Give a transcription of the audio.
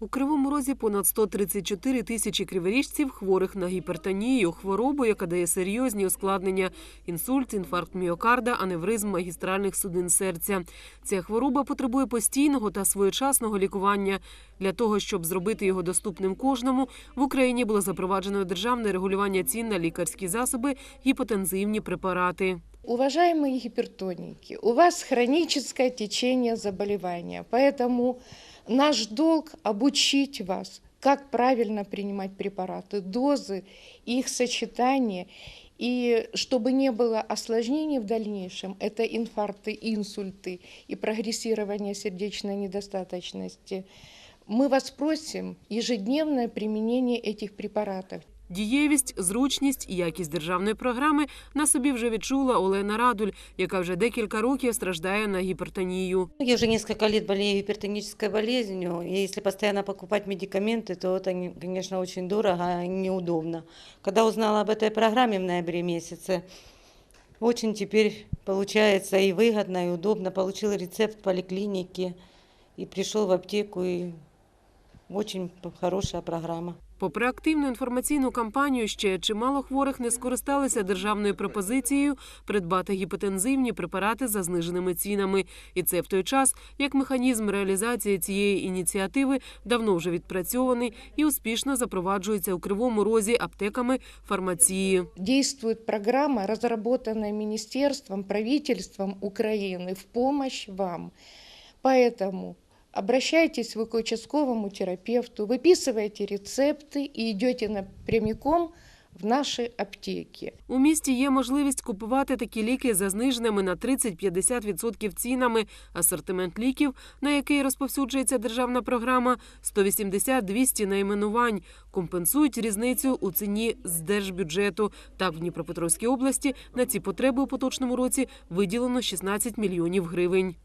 У Кривому Розі понад 134 тисячі криворіжців хворих на гіпертонію, хворобу, яка дає серйозні ускладнення – інсульт, інфаркт міокарда, аневризм магістральних судин серця. Ця хвороба потребує постійного та своєчасного лікування. Для того, щоб зробити його доступним кожному, в Україні було запроваджено державне регулювання цін на лікарські засоби, гіпотензивні препарати. Уважаемые гипертоники, у вас хроническое течение заболевания, поэтому наш долг обучить вас, как правильно принимать препараты, дозы, их сочетание, и чтобы не было осложнений в дальнейшем, это инфаркты, инсульты и прогрессирование сердечной недостаточности, мы вас просим ежедневное применение этих препаратов. Дієвість, зручність і якість державної програми на собі вже відчула Олена Радуль, яка вже декілька років страждає на гіпертонію. Я уже несколько лет болею гипертонической болезнью, и если постоянно покупать медикаменты, то это, не- конечно, очень дорого и неудобно. Когда узнала об этой программе в ноябре месяце, очень теперь получается и выгодно, и удобно. Получил рецепт в поликлинике, и пришел в аптеку, и очень п- хорошая программа. Попри активну інформаційну кампанію, ще чимало хворих не скористалися державною пропозицією придбати гіпотензивні препарати за зниженими цінами. І це в той час, як механізм реалізації цієї ініціативи давно вже відпрацьований і успішно запроваджується у кривому розі аптеками фармації. Действует программа, разработанная министерством, правительством Украины в помощь вам. Поэтому обращайтесь вы к участковому терапевту, выписывайте рецепты и идете напрямиком в наши аптеки. У місті є можливість купувати такі ліки за зниженими на 30-50% цінами. Асортимент ліків, на який розповсюджується державна програма, 180-200 найменувань. Компенсують різницю у ціні з держбюджету. Так, в Дніпропетровській області на ці потреби у поточному році виділено 16 мільйонів гривень.